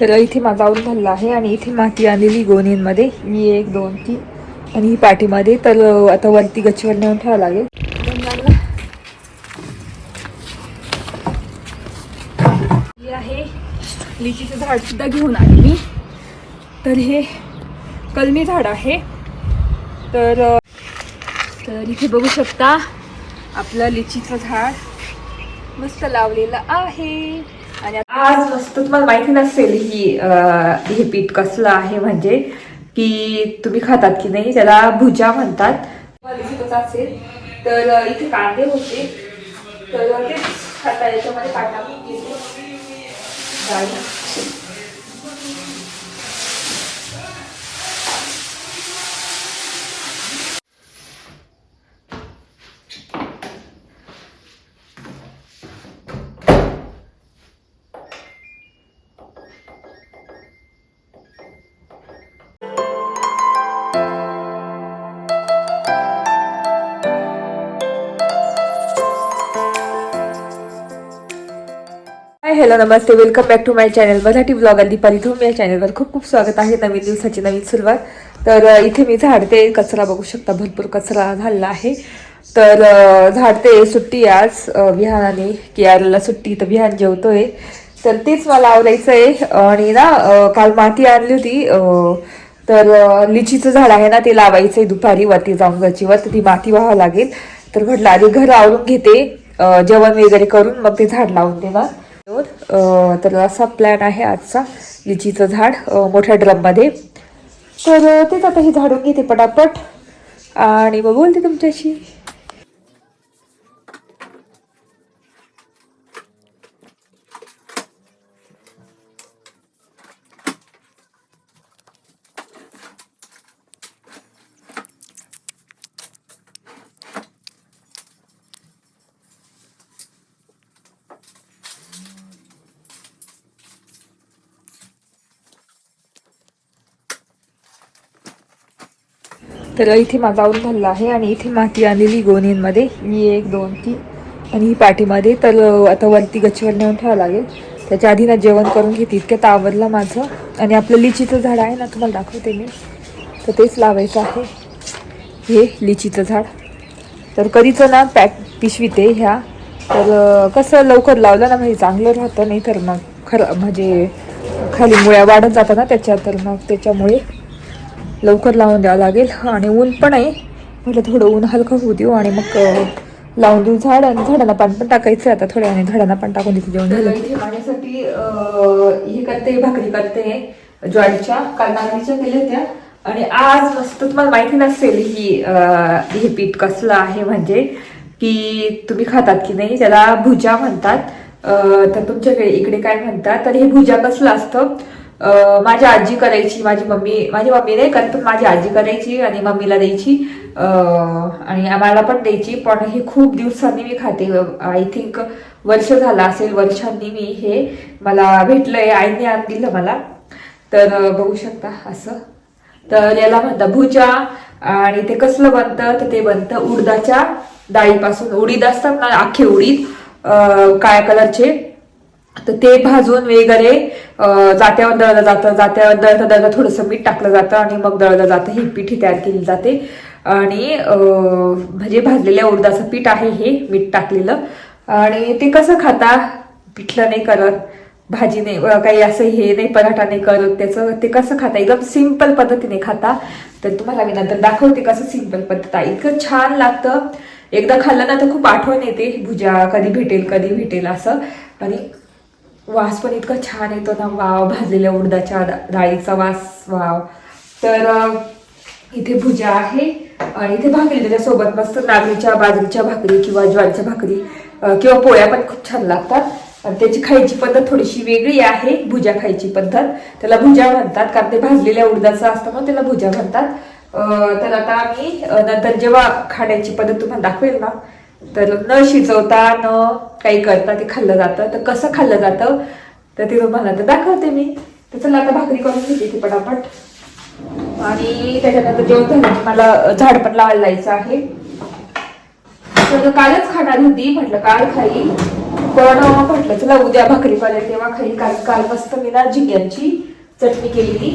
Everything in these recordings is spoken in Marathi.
तर इथे माझा आवरून झाला आहे आणि इथे माती आणलेली गोणींमध्ये. मी एक दोन तीन. आणि ही पाठीमध्ये तर आता वरती गच्चीवर नेऊन ठेवावं लागेल. आहे लिचीचं झाड सुद्धा घेऊन आले मी. तर हे कलमी झाड आहे. तर तर इथे बघू शकता आपलं लिचीचं झाड मस्त लावलेलं आहे. आणि आज मस्त तुम्हाला माहिती नसेल ही हे पीठ कसलं आहे म्हणजे की तुम्ही खातात की नाही त्याला भुजा म्हणतात. असेल तर इथे कांदे होते. तर तेच खाता याच्यामध्ये काटा hello Namaste. Welcome back to my channel Marathi blog आणि दीपाली तुम्ही या चॅनलवर खूप खूप स्वागत आहे. नवीन दिवसाची नवीन सुरुवात. तर इथे मी झाडते कचरा बघू शकता. भरपूर कचरा झालेला आहे. तर झाडते सुट्टी आज. अ, विहानाने कियारला सुट्टी. तर विहान जेवतोय. तर तेच मला आवडायचं आहे आणि ना काल माती आणली होती. तर लिचीचं झाड आहे ना ते लावायचं आहे दुपारी. वरती जाऊन गच्चीवर तर ती माती व्हावं लागेल. तर म्हटलं आधी घर आवरून घेते. जेवण वगैरे करून मग ते झाड लावून देणार. तर असा प्लॅन आहे आजचा लिचीचं झाड मोठ्या ड्रममध्ये. तर तेच आता हे झाडून घेते पटापट. आणि मग बोलते तुमच्याशी. तर इथे माझा आवरून झालेला आहे आणि इथे माती आणलेली गोणींमध्ये. मी एक दोन तीन. आणि ही पाठीमध्ये तर आता वरती गच्चीवर नेऊन ठेवावं लागेल. त्याच्या आधी ना जेवण करून घेते इतक्यात आवरलं माझं. आणि आपलं लिचीचं झाड आहे ना तुम्हाला दाखवते मी. तर तेच लावायचं आहे. हे लिचीचं झाड. तर कधीचं ना पॅक पिशवीते ह्या. तर कसं लवकर लावलं ना म्हणजे चांगलं राहतं नाही तर मग खरं म्हणजे खाली मुळ्या वाढत जातात ना त्याच्या तर मग त्याच्यामुळे लवकर लावून द्यावं लागेल. आणि ऊन पण आहे. म्हटलं थोडं ऊन हलकं होऊ देऊ आणि मग लावून देऊ झाड आणि झाडांना पाणी पण टाकायचं आता थोड्या आणि झाडांना पण टाकून देते जेवण झालं. इथे माझ्यासाठी हे करते भाकरी करते ज्वारीच्या काल नागरीच्या केल्या त्या आणि आज मस्त तुम्हाला माहिती नसेल ही हे पीठ कसलं आहे म्हणजे की तुम्ही खातात की नाही त्याला भुजा म्हणतात. तर तुमच्याकडे इकडे काय म्हणतात? तर हे भुजा कसलं असतं? माझी आजी करायची माझी मम्मी माझी मम्मी नाही करत पण माझी आजी करायची आणि मम्मीला द्यायची. आणि आम्हाला पण द्यायची. पण हे खूप दिवसांनी मी खाते. आय थिंक वर्ष झालं असेल वर्षांनी मी हे मला भेटलंय. आईने आण दिलं मला. तर बघू शकता असं. तर याला म्हणतात भुजा आणि ते कसलं बनतं? तर ते बनतं उडदाच्या डाळीपासून. उडीद असतात ना अख्खे उडीद काळ्या कलरचे. तर ते भाजून वगैरे जात्यावर दळलं जातं. जात्यावर दळता दळता थोडंसं मीठ टाकलं जातं आणि मग दळलं जातं. ही पिठी तयार केली जाते. आणि म्हणजे भाजलेल्या उडदाचं पीठ आहे हे मीठ टाकलेलं. आणि ते कसं खाता? पिठलं नाही करत भाजी नाही काही असं हे नाही पराठा नाही करत त्याचं ते कसं खाता? एकदम सिंपल पद्धतीने खाता. तर तुम्हाला मी नंतर दाखवते कसं सिंपल पद्धत आहे. इतकं छान लागतं. एकदा खाल्लं ना तर खूप आठवण येते. भुजा कधी भेटेल कधी भेटेल असं. आणि वास पण इतका छान येतो ना. वाव भाजलेल्या उडदाच्या डाळीचा वास वाव. तर इथे भुजा आहे. आणि इथे भाकरी त्याच्यासोबत मस्त नागरीच्या बाजरीच्या भाकरी किंवा ज्वारीच्या भाकरी किंवा पोळ्या पण खूप छान लागतात. आणि त्याची खायची पद्धत थोडीशी वेगळी आहे भुजा खायची पद्धत. त्याला भुजा म्हणतात कारण ते भाजलेल्या उडदाचं असतं मग त्याला भुजा म्हणतात. तर आता आम्ही नंतर जेव्हा खाण्याची पद्धत तुम्हाला दाखवेल ना तर न शिजवता न काही करता ते खाल्लं जातं. तर कसं खाल्लं जातं? तर ते तुम्हाला तर दाखवते मी. तर चला आता भाकरी करून घेते ती पटापट. आणि त्याच्यानंतर जेवण झालं की मला झाड पण लावायला जायचं आहे. तर कालच खाणार होती म्हटलं काल खाई पण म्हटलं चला उद्या भाकरी पाहिजे तेव्हा खाई काल काल मस्त मी ना झिंग्यांची चटणी केलेली.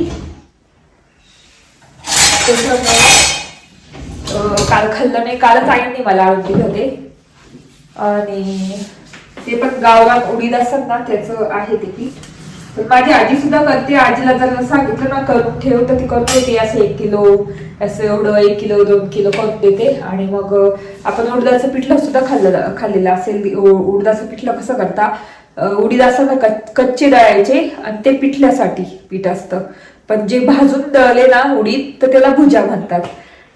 काल खाल्लं नाही कालच आईंनी मला आणून दिलं होते. आणि ते पण गावगाव उडीद असतात ना त्याचं आहे ते पीठ. पण माझी आजी सुद्धा करते आजीला जर सांगितलं ना करून ठेव तर ती करून देते असं एक किलो असं एवढं एक किलो दोन किलो करून देते. आणि मग आपण उडदाचं पिठलं सुद्धा खाल्लेलं खाल्लेलं असेल उडदाचं पिठलं कसं करता उडीद असं ना कच्चे दळायचे आणि ते पिठल्यासाठी पीठ असतं. पण जे भाजून दळले ना उडीद तर त्याला भुजा म्हणतात.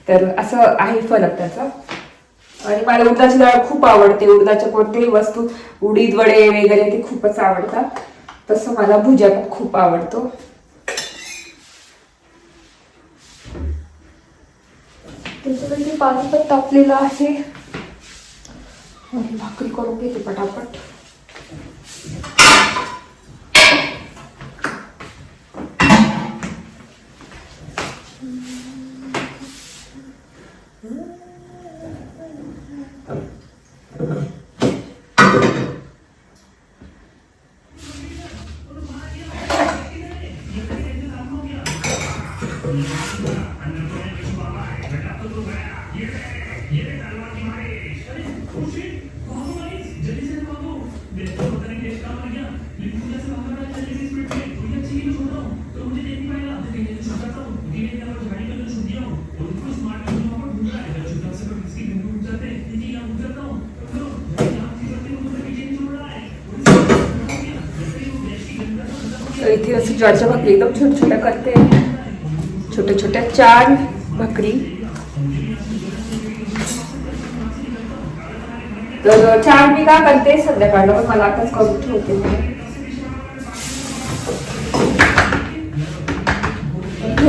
तर असं आहे फरक त्याचा. आणि मला उडदाची डाळ खूप आवडते. उडदाच्या कोणत्याही वस्तू उडीद वडे वगैरे ते खूपच आवडतात. तसं मला भुजा पण खूप आवडतो. त्याच्यामध्ये पाणी पण तापलेलं आहे भाकरी करून घेते पटापट. तर इथे असं ज्वारीच्या भाकरी एकदम छोट्या छोट्या करते. छोट्या छोट्या चार भाकरी. तर चार मी का करते? संध्याकाळला पण मला आताच करून ठेवते.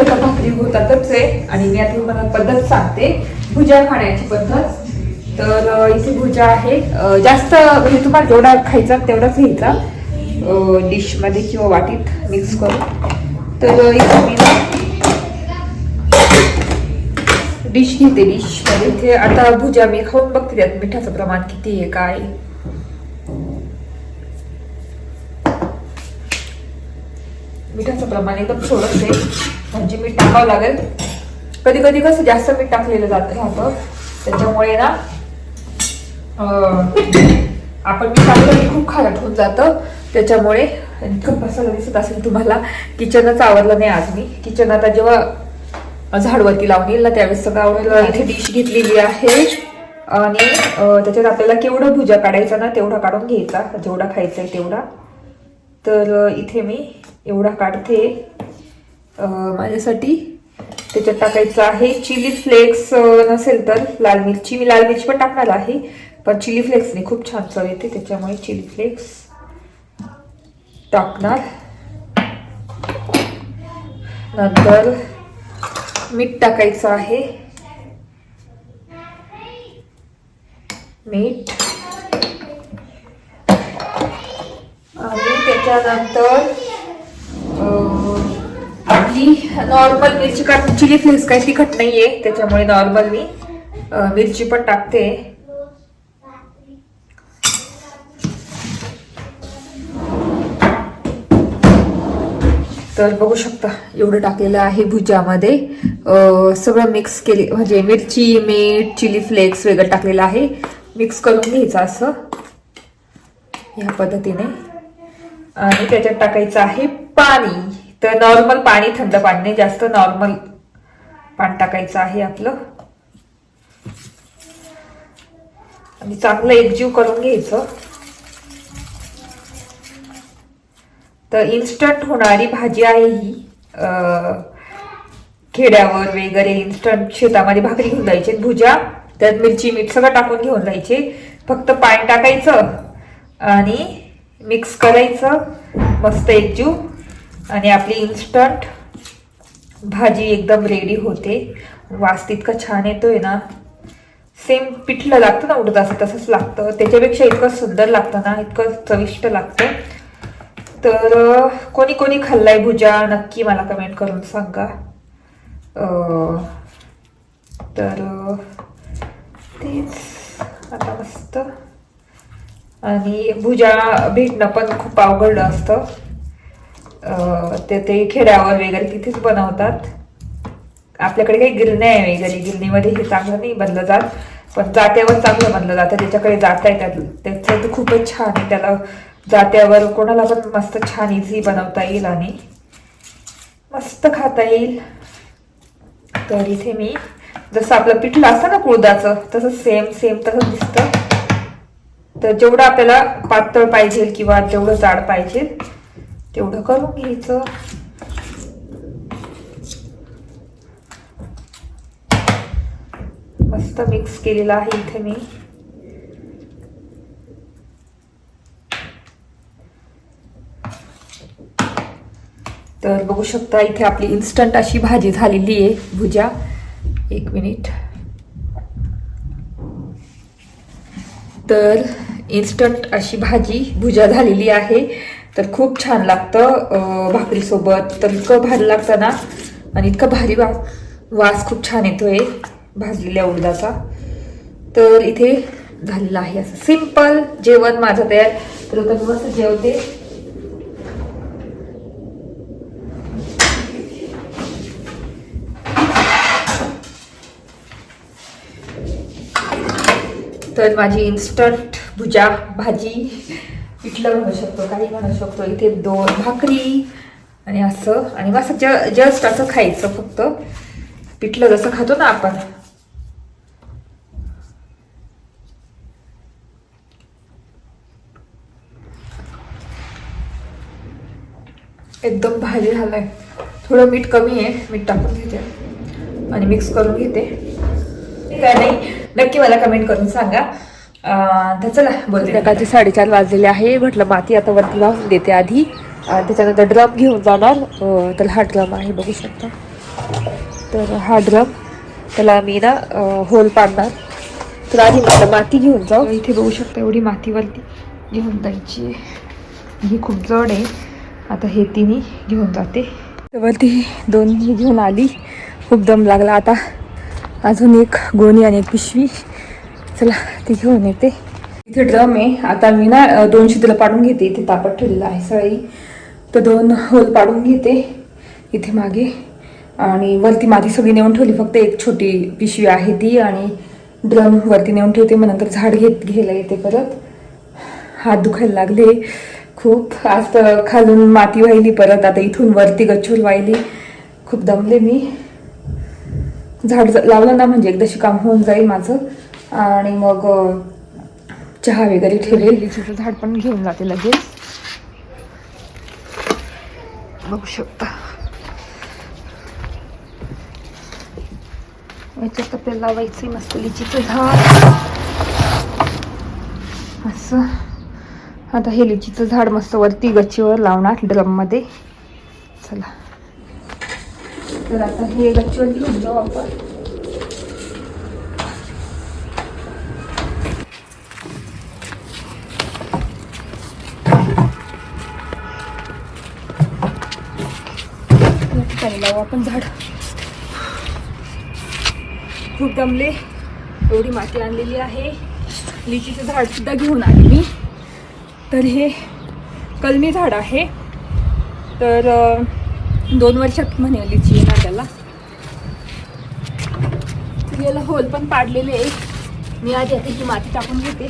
आता भाकरी होतातच आहे आणि मी आता तुम्हाला पद्धत सांगते. भुजा खाण्याची पद्धत. तर इथे भुजा आहे. जास्त म्हणजे तुम्हाला जेवढा खायचा तेवढाच घ्यायचा. डिशमध्ये किंवा वाटीत मिक्स करून. तर इथे मी डिश घेते. डिश म्हणजे इथे आता भुजा मी खाऊन बघते त्यात मिठाचं प्रमाण किती आहे काय मिठाचं प्रमाण एकदम थोडंच आहे. म्हणजे मीठ टाकावं लागेल. कधी कधी कसं जास्त मीठ टाकलेलं जात राहतं. त्याच्यामुळे ना आपण मीठ टाकलं की खूप खारट होऊन जातं. त्याच्यामुळे इतकं मसाला दिसत असेल तुम्हाला. किचनच आवडलं नाही आज मी. किचन आता जेव्हा झाडवरती लावून येईल ना त्यावेळेस सगळं आवडेल. इथे डिश घेतलेली आहे. आणि त्याच्यात आपल्याला केवढं भुजा काढायचा ना तेवढा काढून घ्यायचा. जेवढा खायचा आहे तेवढा. तर इथे मी एवढा काढते. माझ्यासाठी त्याच्यात टाकायचं आहे चिली फ्लेक्स नसेल तर लाल मिरची. मी लाल मिरची पण टाकणार आहे पण चिली फ्लेक्सने खूप छान चव येते त्याच्यामुळे चिली फ्लेक्स. टाकणार. नंतर मीठ टाकायचं आहे. मीठ. आणि त्याच्यानंतर आपली नॉर्मल मिरची कारण चिली फ्लेक्स काही तिखट आहे त्याच्यामुळे नॉर्मल मी मिरची पण टाकते. तर बघू शकता एवढं टाकलेलं आहे भुजामध्ये. सगळं मिक्स केले म्हणजे मिरची मीठ चिली फ्लेक्स वगैरे टाकलेलं आहे. मिक्स करून घ्यायचं असं. ह्या पद्धतीने. आणि त्याच्यात टाकायचं आहे पाणी. तर नॉर्मल पाणी थंड पाणी नाही जास्त नॉर्मल पाणी टाकायचं आहे आपलं. आणि चांगलं एकजीव करून घ्यायचं. तर इन्स्टंट होणारी भाजी आहे ही. खेड्यावर वगैरे इन्स्टंट शेतामध्ये भाकरी घेऊन जायची भुजा त्यात मिरची मीठ सगळं टाकून घेऊन जायचे. फक्त पाणी टाकायचं आणि मिक्स करायचं. मस्त एकजीव. आणि आपली इन्स्टंट भाजी एकदम रेडी होते. वास तितका छान येतोय ना. सेम पिठलं लागतं ना उडदाचं तसंच लागतं. त्याच्यापेक्षा इतकं सुंदर लागतं ना इतकं चविष्ट लागतं. तर कोणी कोणी खाल्लाय भुजा नक्की मला कमेंट करून सांगा. तर तेच आता मस्त. आणि भुजा भेटणं पण खूप अवघड असतं. ते ते खेड्यावर वगैरे तिथेच बनवतात. आपल्याकडे काही गिरण्या आहे वगैरे. गिरणीमध्ये हे चांगलं नाही बनलं जात. पण जात्यावर चांगलं बनलं जातं. त्याच्याकडे जाता येतात त्याचं तर खूपच छान आहे. त्याला जात्यावर कोणाला पण मस्त छान इझी बनवता येईल आणि मस्त खाता येईल. तर इथे मी जसं आपलं पिठलं असतं ना कुळदाचं तसं सेम सेम तसं दिसतं. तर जेवढं आपल्याला पातळ पाहिजे किंवा जेवढं जाड पाहिजे तेवढं करून घ्यायचं. मस्त मिक्स केलेलं आहे इथे मी. तर बघू शकता इथे आपली इन्स्टंट अशी भाजी झालेली आहे. भुजा एक मिनिट तर इन्स्टंट अशी भाजी भुजा झालेली आहे. तर खूप छान लागतं भाकरीसोबत. तर इतकं भारी लागतं ना? आणि इतकं भारी वा वास खूप छान येतोय भाजलेल्या उडदाचा. तर इथे झालेलं आहे असं सिंपल जेवण माझं तयार. तर आता मस्त जेवते. तर माझी इन्स्टंट भुजा भाजी पिठलं म्हणू शकतो काही म्हणू शकतो. इथे दोन भाकरी आणि असं. आणि असं ज जस्ट असं खायचं फक्त. पिठलं जसं खातो ना आपण. एकदम भाजी झालाय. थोडं मीठ कमी आहे. मीठ टाकून घेते. आणि मिक्स करून घेते. काय नाही. नक्की मला कमेंट करून सांगा. तर चला सकाळचे साडेचार वाजलेले आहे. म्हटलं माती आता वरती वाहून देते आधी. आणि त्याच्यानंतर ड्रम घेऊन जाणार. तर हा ड्रम आहे बघू शकता. तर हा ड्रम त्याला मी ना होल पाडणार. तर आधी म्हटलं माती घेऊन जाऊ. इथे बघू शकता एवढी मातीवरती घेऊन जायची आहे. ही खूप जड आहे. आता हे तिन्ही घेऊन जाते. वरती दोन घेऊन आली. खूप दम लागला आता. अजून एक गोणी आणि एक पिशवी. चला ती घेऊन येते. इथे ड्रम आहे. आता मी ना दोनशे दोन पाडून घेते. इथे तापत ठेवलेलं आहे सळी तर दोन होल पाडून घेते इथे मागे. आणि वरती माती सगळी नेऊन ठेवली. फक्त एक छोटी पिशवी आहे ती आणि ड्रम वरती नेऊन ठेवते. मग नंतर झाड घेत घ्यायला येते परत. हात दुखायला लागले. खूप. आज तर खालून माती वाहिली परत. आता इथून वरती गच्छूल वाहिली. खूप दमले मी. झाड लावलं ना म्हणजे एकदाशी काम होऊन जाईल माझं. आणि मग चहा वगैरे ठेवेल. लिचीचं झाड पण घेऊन जाते लगेच. बघू शकता. याच्यात आपल्याला लावायचं मस्त लिचीचं झाड. असं. आता हे लिचीचं झाड मस्त वरती गच्चीवर लावणार ड्रममध्ये. चला. तर आता हे गच्चीवर घेऊन जाऊ आपण लावू आपण झाड. खूप दमले. एवढी माती आणलेली आहे. लिचीचं झाड सुद्धा घेऊन आले मी. तर हे कलमी झाड आहे. तर दोन वर्षात म्हणे लिची येणार त्याला तर याला होल पण पाडलेले आहे. मी आधी आता ही माती टाकून घेते.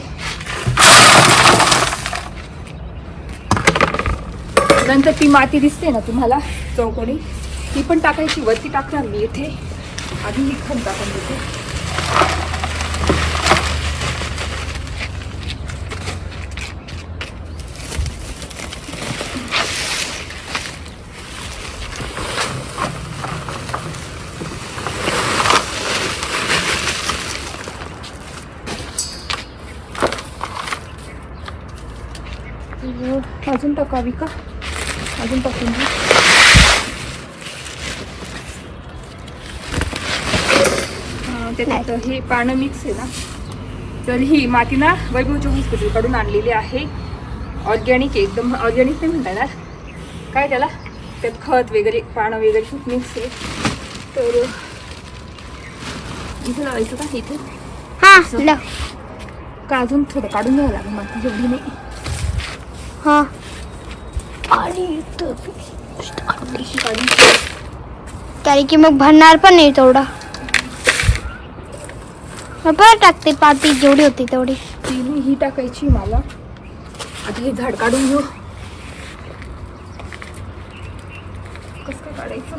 नंतर ती माती दिसते ना तुम्हाला चौकोनी. ती पण टाकायची वरती टाकणार मी इथे. आधी ही खण टाकून देते तर अजून टाकावी का? अजून टाकून त्याच्यात हे पानं मिक्स आहे ना. तर ही माती ना वैभवच्या हॉस्पिटलकडून आणलेली आहे. ऑर्गॅनिक आहे एकदम ऑर्गॅनिक नाही म्हणता येणार. काय त्याला? त्यात खत वगैरे पानं वगैरे खूप मिक्स आहे. तर इथे लावायचं का? इथे? हा ल. का अजून थोडं काढून घ्यावं लागेल? माती जेवढी नाही. हा. काढून कारण की मग भरणार पण नाही तेवढा. परत टाकते पाती जेवढी होती तेवढी. ती ही टाकायची मला. आता हे झाड काढून घेऊ. कसं काय काढायचं?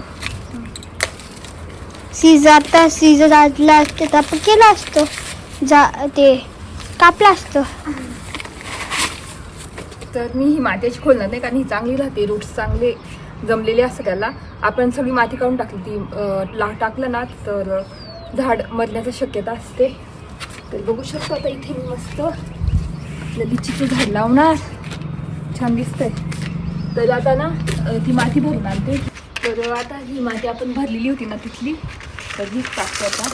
सीज आता सीज आटला असते तर केलं असतं. जा ते कापलं असतं. तर मी ही मातीची खोलणार नाही कारण ही चांगली राहते रूट्स चांगले जमलेले असतात त्याला. आपण सगळी माती काढून टाकली ती ला टाकलं ना तर झाड मरण्याची शक्यता असते. तर बघू शकतो आता इथे मी मस्त लिचीचं झाड लावणार. छान दिसतंय. तर आता ना ती माती भरून आणते. तर आता ही माती आपण भरलेली होती ना तिथली. तर हीच टाकतो आता.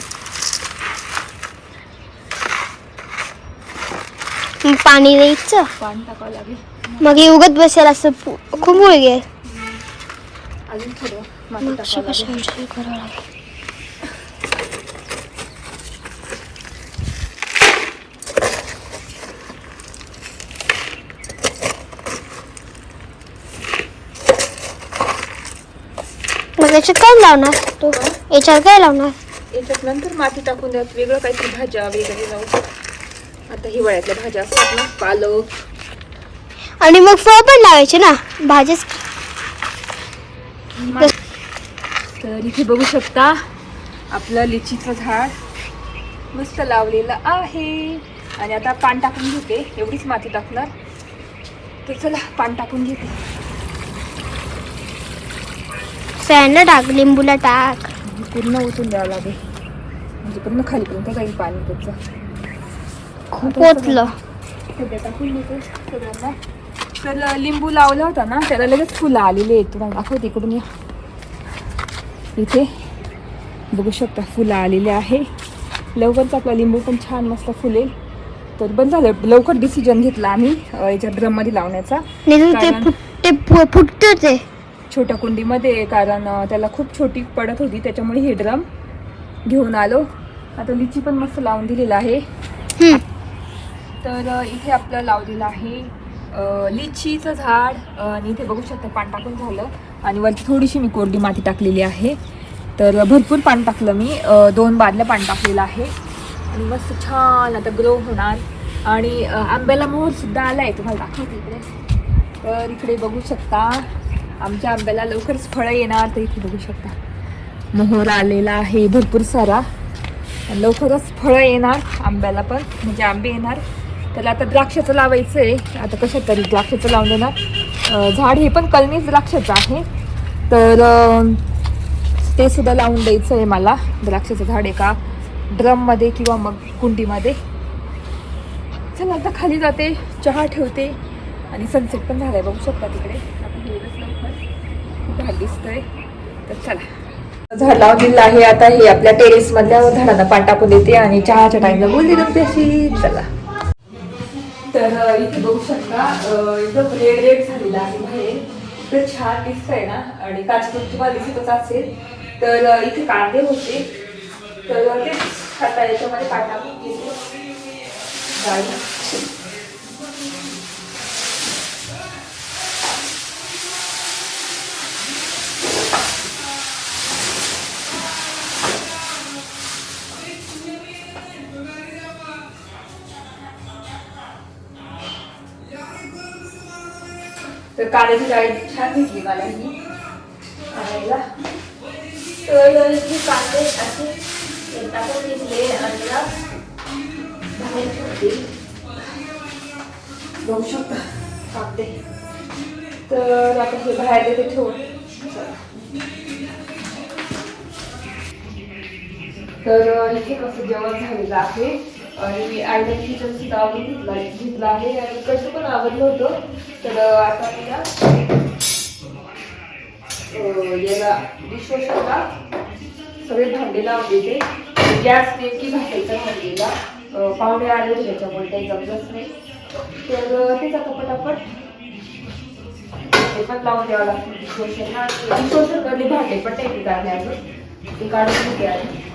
मग पाणी द्यायचं पाणी टाकावं लागेल मग हे उगत बसेल असं खूप मुळगे अजून थोडं माती मग टाकावं लागेल कशाविषयी करावं लागेल मग याच्यात काय लावणार तू याच्यात काय लावणार याच्यात नंतर माती टाकून द्यात वेगळं काहीतरी भाज्या वगैरे लावू आता हिवाळ्यातल्या भाज्या असतात ना पालक. आणि मग फळ पण लावायचे ना भाजीच तर इथे बघू शकता आपलं लिचीचं झाड मस्त लावलेलं आहे. आणि आता पान टाकून घेते एवढीच माती टाकणार. तर चला पान टाकून घेते. फॅनला टाक लिंबूला टाक पूर्ण ओतून द्यावं लागेल. म्हणजे पूर्ण खालीपर्यंत जाईल पाणी त्याचं. सगळ्यांना तर लिंबू लावला होता ना त्याला लगेच फुलं आलेली आहेत. तुम्हाला दाखवते इकडून या इथे. बघू शकता फुलं आलेले आहे. लवकरच आपला लिंबू पण छान मस्त फुलेल. तर बंद झालं. लवकर डिसिजन घेतला आम्ही याच्या ड्रममध्ये लावण्याचा. ते फुटते छोट्या कुंडीमध्ये कारण त्याला खूप छोटी पडत होती. त्याच्यामुळे हे ड्रम घेऊन आलो. आता लिची पण मस्त लावून दिलेला आहे. तर इथे आपलं लावलेलं आहे लिचीचं झाड. आणि इथे बघू शकता पान टाकून झालं. आणि वरती थोडीशी मी कोरडी माती टाकलेली आहे. तर भरपूर पान टाकलं मी. दोन बादल्या पान टाकलेलं आहे. आणि मस्त छान आता ग्रो होणार. आणि आंब्याला मोहरसुद्धा आला आहे तुम्हाला दाखवते इकडे. तर इकडे बघू शकता. आमच्या आंब्याला लवकरच फळं येणार. तर इथे बघू शकता. मोहर आलेला आहे. भरपूर सारा. लवकरच फळं येणार आंब्याला पण. म्हणजे आंबे येणार. त्याला आता द्राक्षाचं लावायचं आहे आता कशा तरी द्राक्षाचं लावून देणार. झाड हे पण कलमीच द्राक्षाचं आहे. तर ते सुद्धा लावून द्यायचं आहे मला. द्राक्षाचं झाड एका ड्रममध्ये किंवा मग कुंडीमध्ये. चला आता खाली जाते. चहा ठेवते. आणि सनसेट पण झालाय. बघू शकता तिकडे. आपण गेलोच लवकर. खूप तर चला. झाड लावलेलं आहे. आता हे आपल्या टेरेस मधल्या झाडांना पान टाकून देते आणि चहाच्या टाइमला बोलते अशी चला. तर इथे बघू शकता अ, एकदम रेड रेड झालेला आहे बाहेर इतकं छान दिसतंय ना? आणि काचतून तुम्हाला दिसतच असेल. तर इथे कांदे होते. तर तेच खाता याच्यामध्ये काटा टाकून तर कांद्याची डाळी छान भेटली मला ही आणायला. तर इथे कांदे असे टाकून घेतले आणि बाहेर ठेवते बघू शकता. कांदे. तर आता हे बाहेर देते ठेवून. तर इथे कसं जेवण झालेलं आहे. आणि आईने किचन सुद्धा आवडून घेतला घेतला आहे आणि कसं पण आवडलं होतं. तर आता मी याला डिशवॉशरला सगळे भांडे लावून देते गॅस नेमकी घासायचा भांडीला पाहुणे आले होते त्याच्यामुळे काही जमलंच नाही. तर तेच आता पटापट. ते पण लावून द्यावं लागतं. डिशवॉशरला डिशवॉशरकडले भांडे पण नाही काढले अजून. ते काढून घेते आहे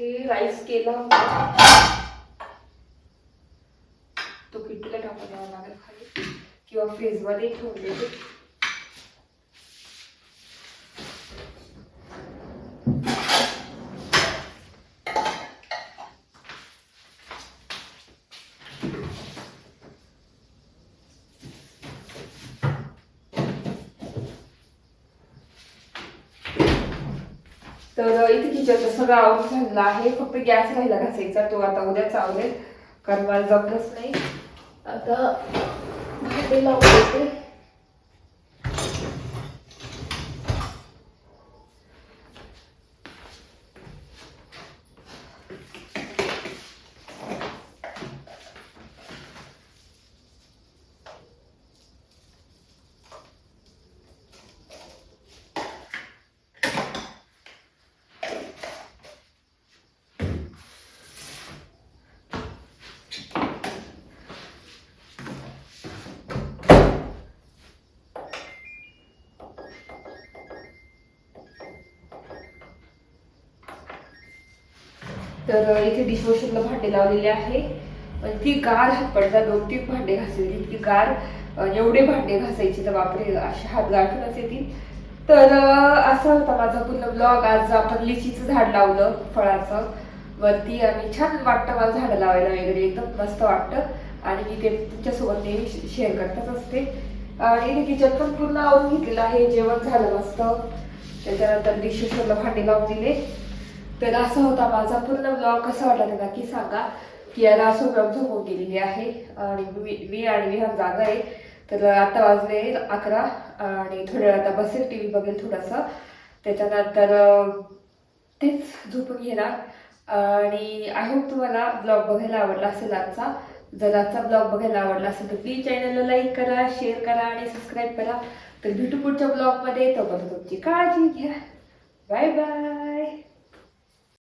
इथे राईस केला होता. तो किटूला टाकून द्यावा लागेल खाली. किंवा फ्रीजमध्ये ठेवून देते तर इथे किचनचं सगळं आवरून झालेलं आहे. फक्त गॅस राहिला घासायचा तो आता उद्याच आवडेल कारण मला जमलंच नाही. आता भांडे लावून देते तर इथे डिशवॉशरला भांडे लावलेले आहे. पण ती गार हात पडतात दोन तीन भांडे घासायचे. इतकी गार एवढे भांडे घासायचे तर बापरे असे हात गाठूनच येतील. तर असा होता माझा पूर्ण ब्लॉग आज आपण लिचीचं झाड लावलं फळाचं. वरती आणि छान वाटतं मला झाडं लावायला वगैरे. एकदम मस्त वाटतं. आणि मी ते तुमच्यासोबत नेहमी शेअर करतच असते. आणि किचन पण पूर्ण आवरून घेतलेलं आहे. जेवण झालं मस्त. त्याच्यानंतर डिशवॉशरला भांडे लावून दिले. तर असा होता. माझा पूर्ण ब्लॉग कसा वाटला ते नक्की सांगा की याला असं ब्लॉग झोपून गेलेली आहे. आणि मी मी आणि विहान जागा आहे. तर आता वाजले अकरा आणि थोड्या वेळ आता बसेल टी व्ही बघेल थोडंसं. त्याच्यानंतर तेच झोपून घेणार. आणि आय होप तुम्हाला ब्लॉग बघायला आवडला असेल आजचा. जर आजचा ब्लॉग बघायला आवडला असेल तर प्लीज चॅनलला लाईक करा शेअर करा आणि सबस्क्राईब करा. तर भेटू पुढच्या ब्लॉगमध्ये तोपर्यंत तुमची काळजी घ्या. Bye bye